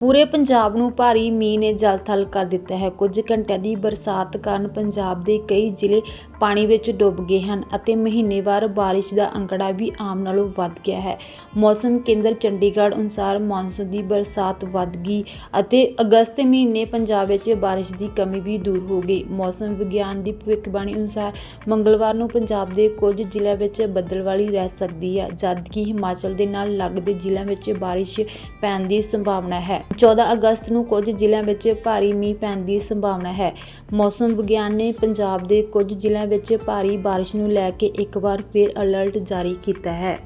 ਪੂਰੇ ਪੰਜਾਬ ਨੂੰ ਭਾਰੀ ਮੀਂਹ ਨੇ ਜਲ-ਥਲ ਕਰ ਦਿੱਤਾ ਹੈ। ਕੁਝ ਘੰਟਿਆਂ ਦੀ ਬਰਸਾਤ ਕਾਰਨ ਪੰਜਾਬ ਦੇ ਕਈ ਜ਼ਿਲ੍ਹੇ ਪਾਣੀ ਵਿੱਚ ਡੁੱਬ ਗਏ ਹਨ ਅਤੇ ਮਹੀਨੇਵਾਰ ਬਾਰਿਸ਼ ਦਾ ਅੰਕੜਾ ਵੀ ਆਮ ਨਾਲੋਂ ਵੱਧ ਗਿਆ ਹੈ। ਮੌਸਮ ਕੇਂਦਰ ਚੰਡੀਗੜ੍ਹ ਅਨੁਸਾਰ ਮੌਨਸੂਨ ਦੀ ਬਰਸਾਤ ਵੱਧ ਗਈ ਅਤੇ ਅਗਸਤ ਮਹੀਨੇ ਪੰਜਾਬ ਵਿੱਚ ਬਾਰਿਸ਼ ਦੀ ਕਮੀ ਵੀ ਦੂਰ ਹੋ ਗਈ। ਮੌਸਮ ਵਿਗਿਆਨ ਦੀ ਭਵਿੱਖਬਾਣੀ ਅਨੁਸਾਰ ਮੰਗਲਵਾਰ ਨੂੰ ਪੰਜਾਬ ਦੇ ਕੁਝ ਜ਼ਿਲ੍ਹਿਆਂ ਵਿੱਚ ਬੱਦਲਵਾਲੀ ਰਹਿ ਸਕਦੀ ਹੈ, ਜਦਕਿ ਹਿਮਾਚਲ ਦੇ ਨਾਲ ਲੱਗਦੇ ਜ਼ਿਲ੍ਹਿਆਂ ਵਿੱਚ ਬਾਰਿਸ਼ ਪੈਣ ਦੀ ਸੰਭਾਵਨਾ ਹੈ। 14 ਅਗਸਤ ਨੂੰ ਕੁਝ ਜ਼ਿਲ੍ਹਿਆਂ ਵਿੱਚ ਭਾਰੀ ਮੀਂਹ ਪੈਣ ਦੀ ਸੰਭਾਵਨਾ ਹੈ। ਮੌਸਮ ਵਿਗਿਆਨ ਨੇ ਪੰਜਾਬ ਦੇ ਕੁਝ ਜ਼ਿਲ੍ਹਿਆਂ ਵਿੱਚ ਭਾਰੀ ਬਾਰਿਸ਼ ਨੂੰ ਲੈ ਕੇ ਇੱਕ ਵਾਰ ਫਿਰ ਅਲਰਟ ਜਾਰੀ ਕੀਤਾ ਹੈ।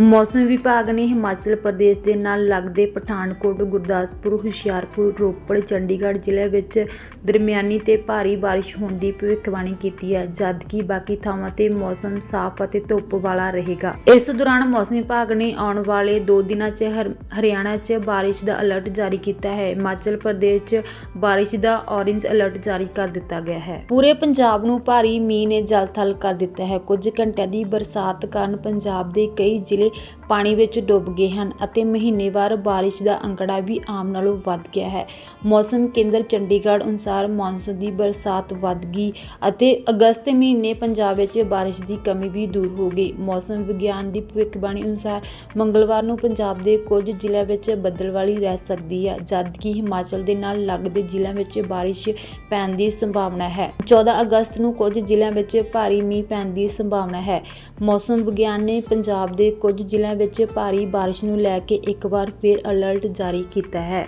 ਮੌਸਮ ਵਿਭਾਗ ਨੇ ਹਿਮਾਚਲ ਪ੍ਰਦੇਸ਼ ਦੇ ਨਾਲ ਲੱਗਦੇ ਪਠਾਨਕੋਟ, ਗੁਰਦਾਸਪੁਰ, ਹੁਸ਼ਿਆਰਪੁਰ, ਰੋਪੜ, ਚੰਡੀਗੜ੍ਹ ਜ਼ਿਲ੍ਹੇ ਵਿੱਚ ਦਰਮਿਆਨੀ ਤੇ ਭਾਰੀ ਬਾਰਿਸ਼ ਹੋਣ ਦੀ ਭਵਿੱਖਬਾਣੀ ਕੀਤੀ ਹੈ। ਜਦਕਿ ਬਾਕੀ ਥਾਵਾਂ ਤੇ ਮੌਸਮ ਸਾਫ਼ ਅਤੇ ਧੁੱਪ ਵਾਲਾ ਰਹੇਗਾ। ਇਸ ਦੌਰਾਨ ਮੌਸਮ ਵਿਭਾਗ ਨੇ ਆਉਣ ਵਾਲੇ 2 ਦਿਨਾਂ 'ਚ ਹਰ- ਹਰਿਆਣਾ 'ਚ ਬਾਰਿਸ਼ ਦਾ ਅਲਰਟ ਜਾਰੀ ਕੀਤਾ ਹੈ। ਹਿਮਾਚਲ ਪ੍ਰਦੇਸ਼ 'ਚ ਬਾਰਿਸ਼ ਦਾ ਔਰੇਂਜ ਅਲਰਟ ਜਾਰੀ ਕਰ ਦਿੱਤਾ ਗਿਆ ਹੈ। ਪੂਰੇ ਪੰਜਾਬ ਨੂੰ ਭਾਰੀ ਮੀਂਹ ਨੇ ਜਲ-ਥਲ ਕਰ ਦਿੱਤਾ ਹੈ। ਕੁਝ ਘੰਟਿਆਂ ਦੀ ਬਰਸਾਤ ਕਾਰਨ ਪੰਜਾਬ ਦੇ ਕਈ ਜ਼ਿਲ੍ਹੇ ਪਾਣੀ ਵਿੱਚ ਡੁੱਬ ਗਏ ਹਨ ਅਤੇ ਮਹੀਨੇਵਾਰ ਬਾਰਿਸ਼ ਦਾ ਅੰਕੜਾ ਵੀ ਆਮ ਨਾਲੋਂ ਵੱਧ ਗਿਆ ਹੈ। ਮੌਸਮ ਕੇਂਦਰ ਚੰਡੀਗੜ੍ਹ ਅਨੁਸਾਰ ਮਾਨਸੂਨ ਦੀ ਬਰਸਾਤ ਵੱਧ ਗਈ ਅਤੇ ਅਗਸਤ ਮਹੀਨੇ ਪੰਜਾਬ ਵਿੱਚ ਬਾਰਿਸ਼ ਦੀ ਕਮੀ ਵੀ ਦੂਰ ਹੋ ਗਈ। ਮੌਸਮ ਵਿਗਿਆਨ ਦੀ ਭਵਿੱਖਬਾਣੀ ਅਨੁਸਾਰ ਮੰਗਲਵਾਰ ਨੂੰ ਪੰਜਾਬ ਦੇ ਕੁਝ ਜ਼ਿਲ੍ਹਿਆਂ ਵਿੱਚ ਬੱਦਲਵਾਲੀ ਰਹਿ ਸਕਦੀ ਹੈ, ਜਦਕਿ ਹਿਮਾਚਲ ਦੇ ਨਾਲ ਲੱਗਦੇ ਜ਼ਿਲ੍ਹਿਆਂ ਵਿੱਚ ਬਾਰਿਸ਼ ਪੈਣ ਦੀ ਸੰਭਾਵਨਾ ਹੈ। 14 ਅਗਸਤ ਨੂੰ ਕੁਝ ਜ਼ਿਲ੍ਹਿਆਂ ਵਿੱਚ ਭਾਰੀ ਮੀਂਹ ਪੈਣ ਦੀ ਸੰਭਾਵਨਾ ਹੈ। ਮੌਸਮ ਵਿਗਿਆਨ ਨੇ ਪੰਜਾਬ ਦੇ ਕੁਝ ਕੁਝ ਜ਼ਿਲ੍ਹਿਆਂ ਵਿੱਚ ਭਾਰੀ ਬਾਰਿਸ਼ ਨੂੰ ਲੈ ਕੇ ਇੱਕ ਵਾਰ ਫਿਰ ਅਲਰਟ ਜਾਰੀ ਕੀਤਾ ਹੈ।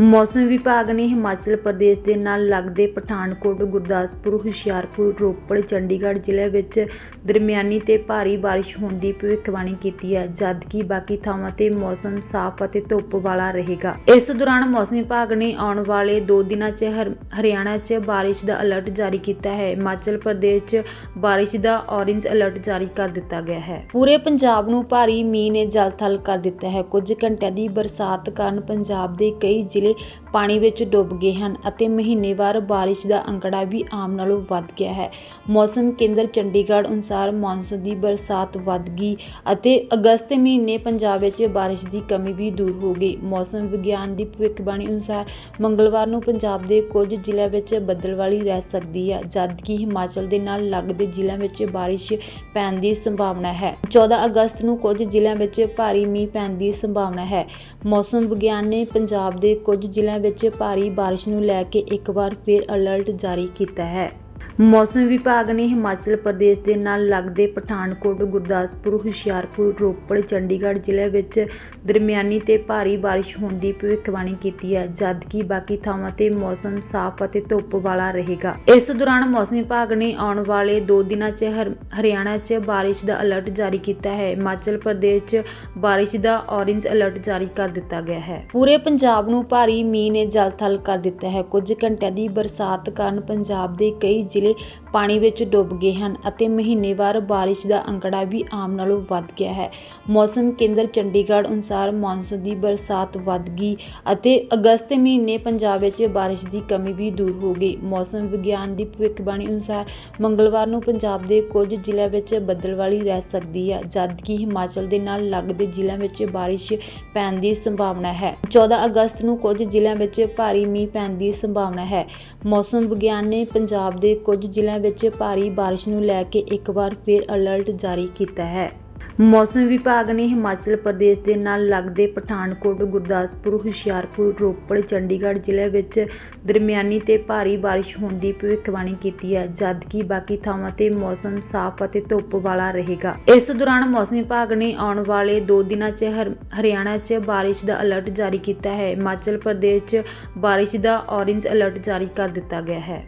ਮੌਸਮ ਵਿਭਾਗ ਨੇ ਹਿਮਾਚਲ ਪ੍ਰਦੇਸ਼ ਦੇ ਨਾਲ ਲੱਗਦੇ ਪਠਾਨਕੋਟ, ਗੁਰਦਾਸਪੁਰ, ਹੁਸ਼ਿਆਰਪੁਰ, ਰੋਪੜ, ਚੰਡੀਗੜ੍ਹ ਜ਼ਿਲ੍ਹੇ ਵਿੱਚ ਦਰਮਿਆਨੀ ਤੇ ਭਾਰੀ ਬਾਰਿਸ਼ ਹੋਣ ਦੀ ਭਵਿੱਖਬਾਣੀ ਕੀਤੀ ਹੈ। ਜਦਕਿ ਬਾਕੀ ਥਾਵਾਂ ਤੇ ਮੌਸਮ ਸਾਫ਼ ਅਤੇ ਧੁੱਪ ਵਾਲਾ ਰਹੇਗਾ। ਇਸ ਦੌਰਾਨ ਮੌਸਮ ਵਿਭਾਗ ਨੇ ਆਉਣ ਵਾਲੇ 2 ਦਿਨਾਂ 'ਚ ਹਰ- ਹਰਿਆਣਾ 'ਚ ਬਾਰਿਸ਼ ਦਾ ਅਲਰਟ ਜਾਰੀ ਕੀਤਾ ਹੈ। ਹਿਮਾਚਲ ਪ੍ਰਦੇਸ਼ 'ਚ ਬਾਰਿਸ਼ ਦਾ ਔਰੇਂਜ ਅਲਰਟ ਜਾਰੀ ਕਰ ਦਿੱਤਾ ਗਿਆ ਹੈ। ਪੂਰੇ ਪੰਜਾਬ ਨੂੰ ਭਾਰੀ ਮੀਂਹ ਨੇ ਜਲ-ਥਲ ਕਰ ਦਿੱਤਾ ਹੈ। ਕੁਝ ਘੰਟਿਆਂ ਦੀ ਬਰਸਾਤ ਕਾਰਨ ਪੰਜਾਬ ਦੇ ਕਈ ਜ਼ਿਲ੍ਹੇ ਪਾਣੀ ਵਿੱਚ ਡੁੱਬ ਗਏ ਹਨ ਅਤੇ ਮਹੀਨੇਵਾਰ ਬਾਰਿਸ਼ ਦਾ ਅੰਕੜਾ ਵੀ ਆਮ ਨਾਲੋਂ ਵੱਧ ਗਿਆ ਹੈ। ਮੌਸਮ ਕੇਂਦਰ ਚੰਡੀਗੜ੍ਹ ਅਨੁਸਾਰ ਮਾਨਸੂਨ ਦੀ ਬਰਸਾਤ ਵੱਧ ਗਈ ਅਤੇ ਅਗਸਤ ਮਹੀਨੇ ਪੰਜਾਬ ਵਿੱਚ ਬਾਰਿਸ਼ ਦੀ ਕਮੀ ਵੀ ਦੂਰ ਹੋ ਗਈ। ਮੌਸਮ ਵਿਗਿਆਨ ਦੀ ਭਵਿੱਖਬਾਣੀ ਅਨੁਸਾਰ ਮੰਗਲਵਾਰ ਨੂੰ ਪੰਜਾਬ ਦੇ ਕੁਝ ਜ਼ਿਲ੍ਹਿਆਂ ਵਿੱਚ ਬੱਦਲਵਾਲੀ ਰਹਿ ਸਕਦੀ ਹੈ, ਜਦਕਿ ਹਿਮਾਚਲ ਦੇ ਨਾਲ ਲੱਗਦੇ ਜ਼ਿਲ੍ਹਿਆਂ ਵਿੱਚ ਬਾਰਿਸ਼ ਪੈਣ ਦੀ ਸੰਭਾਵਨਾ ਹੈ। 14 ਅਗਸਤ ਨੂੰ ਕੁਝ ਜ਼ਿਲ੍ਹਿਆਂ ਵਿੱਚ ਭਾਰੀ ਮੀਂਹ ਪੈਣ ਦੀ ਸੰਭਾਵਨਾ ਹੈ। ਮੌਸਮ ਵਿਗਿਆਨ ਨੇ ਪੰਜਾਬ ਦੇ ਕੁਝ ਕੁਝ ਜ਼ਿਲ੍ਹਿਆਂ ਵਿੱਚ ਭਾਰੀ ਬਾਰਿਸ਼ ਨੂੰ ਲੈ ਕੇ ਇੱਕ ਵਾਰ ਫਿਰ ਅਲਰਟ ਜਾਰੀ ਕੀਤਾ ਹੈ। ਮੌਸਮ ਵਿਭਾਗ ਨੇ ਹਿਮਾਚਲ ਪ੍ਰਦੇਸ਼ ਦੇ ਨਾਲ ਲੱਗਦੇ ਪਠਾਨਕੋਟ, ਗੁਰਦਾਸਪੁਰ, ਹੁਸ਼ਿਆਰਪੁਰ, ਰੋਪੜ, ਚੰਡੀਗੜ੍ਹ ਜ਼ਿਲ੍ਹੇ ਵਿੱਚ ਦਰਮਿਆਨੀ ਤੇ ਭਾਰੀ ਬਾਰਿਸ਼ ਹੋਣ ਦੀ ਭਵਿੱਖਬਾਣੀ ਕੀਤੀ ਹੈ। ਜਦਕਿ ਬਾਕੀ ਥਾਵਾਂ ਤੇ ਮੌਸਮ ਸਾਫ਼ ਅਤੇ ਧੁੱਪ ਵਾਲਾ ਰਹੇਗਾ। ਇਸ ਦੌਰਾਨ ਮੌਸਮ ਵਿਭਾਗ ਨੇ ਆਉਣ ਵਾਲੇ 2 ਦਿਨਾਂ 'ਚ ਹਰ- ਹਰਿਆਣਾ 'ਚ ਬਾਰਿਸ਼ ਦਾ ਅਲਰਟ ਜਾਰੀ ਕੀਤਾ ਹੈ। ਹਿਮਾਚਲ ਪ੍ਰਦੇਸ਼ 'ਚ ਬਾਰਿਸ਼ ਦਾ ਔਰੇਂਜ ਅਲਰਟ ਜਾਰੀ ਕਰ ਦਿੱਤਾ ਗਿਆ ਹੈ। ਪੂਰੇ ਪੰਜਾਬ ਨੂੰ ਭਾਰੀ ਮੀਂਹ ਨੇ ਜਲ-ਥਲ ਕਰ ਦਿੱਤਾ ਹੈ। ਕੁਝ ਘੰਟਿਆਂ ਦੀ ਬਰਸਾਤ ਕਾਰਨ ਪੰਜਾਬ ਦੇ ਕਈ ਜ਼ਿਲ੍ਹੇ easily ਪਾਣੀ ਵਿੱਚ ਡੁੱਬ ਗਏ ਹਨ ਅਤੇ ਮਹੀਨੇਵਾਰ ਬਾਰਿਸ਼ ਦਾ ਅੰਕੜਾ ਵੀ ਆਮ ਨਾਲੋਂ ਵੱਧ ਗਿਆ ਹੈ। ਮੌਸਮ ਕੇਂਦਰ ਚੰਡੀਗੜ੍ਹ ਅਨੁਸਾਰ ਮਾਨਸੂਨ ਦੀ ਬਰਸਾਤ ਵੱਧ ਗਈ ਅਤੇ ਅਗਸਤ ਮਹੀਨੇ ਪੰਜਾਬ ਵਿੱਚ ਬਾਰਿਸ਼ ਦੀ ਕਮੀ ਵੀ ਦੂਰ ਹੋ ਗਈ। ਮੌਸਮ ਵਿਗਿਆਨ ਦੀ ਭਵਿੱਖਬਾਣੀ ਅਨੁਸਾਰ ਮੰਗਲਵਾਰ ਨੂੰ ਪੰਜਾਬ ਦੇ ਕੁਝ ਜ਼ਿਲ੍ਹਿਆਂ ਵਿੱਚ ਬੱਦਲਵਾਲੀ ਰਹਿ ਸਕਦੀ ਹੈ, ਜਦਕਿ ਹਿਮਾਚਲ ਦੇ ਨਾਲ ਲੱਗਦੇ ਜ਼ਿਲ੍ਹਿਆਂ ਵਿੱਚ ਬਾਰਿਸ਼ ਪੈਣ ਦੀ ਸੰਭਾਵਨਾ ਹੈ। 14 ਅਗਸਤ ਨੂੰ ਕੁਝ ਜ਼ਿਲ੍ਹਿਆਂ ਵਿੱਚ ਭਾਰੀ ਮੀਂਹ ਪੈਣ ਦੀ ਸੰਭਾਵਨਾ ਹੈ। ਮੌਸਮ ਵਿਗਿਆਨ ਨੇ ਪੰਜਾਬ ਦੇ ਕੁਝ ਜ਼ਿਲ੍ਹਿਆਂ ਵਿੱਚ ਭਾਰੀ ਬਾਰਿਸ਼ ਨੂੰ ਲੈ ਕੇ ਇੱਕ ਵਾਰ ਫਿਰ ਅਲਰਟ ਜਾਰੀ ਕੀਤਾ ਹੈ। ਮੌਸਮ ਵਿਭਾਗ ਨੇ ਹਿਮਾਚਲ ਪ੍ਰਦੇਸ਼ ਦੇ ਨਾਲ ਲੱਗਦੇ ਪਠਾਨਕੋਟ, ਗੁਰਦਾਸਪੁਰ, ਹੁਸ਼ਿਆਰਪੁਰ, ਰੋਪੜ, ਚੰਡੀਗੜ੍ਹ ਜ਼ਿਲ੍ਹੇ ਵਿੱਚ ਦਰਮਿਆਨੀ ਤੇ ਭਾਰੀ ਬਾਰਿਸ਼ ਹੋਣ ਦੀ ਭਵਿੱਖਬਾਣੀ ਕੀਤੀ ਹੈ। ਜਦਕਿ ਬਾਕੀ ਥਾਵਾਂ ਤੇ ਮੌਸਮ ਸਾਫ਼ ਅਤੇ ਧੁੱਪ ਵਾਲਾ ਰਹੇਗਾ। ਇਸ ਦੌਰਾਨ ਮੌਸਮ ਵਿਭਾਗ ਨੇ ਆਉਣ ਵਾਲੇ 2 ਦਿਨਾਂ 'ਚ ਹਰ- ਹਰਿਆਣਾ 'ਚ ਬਾਰਿਸ਼ ਦਾ ਅਲਰਟ ਜਾਰੀ ਕੀਤਾ ਹੈ। ਹਿਮਾਚਲ ਪ੍ਰਦੇਸ਼ 'ਚ ਬਾਰਿਸ਼ ਦਾ ਔਰੇਂਜ ਅਲਰਟ ਜਾਰੀ ਕਰ ਦਿੱਤਾ ਗਿਆ ਹੈ।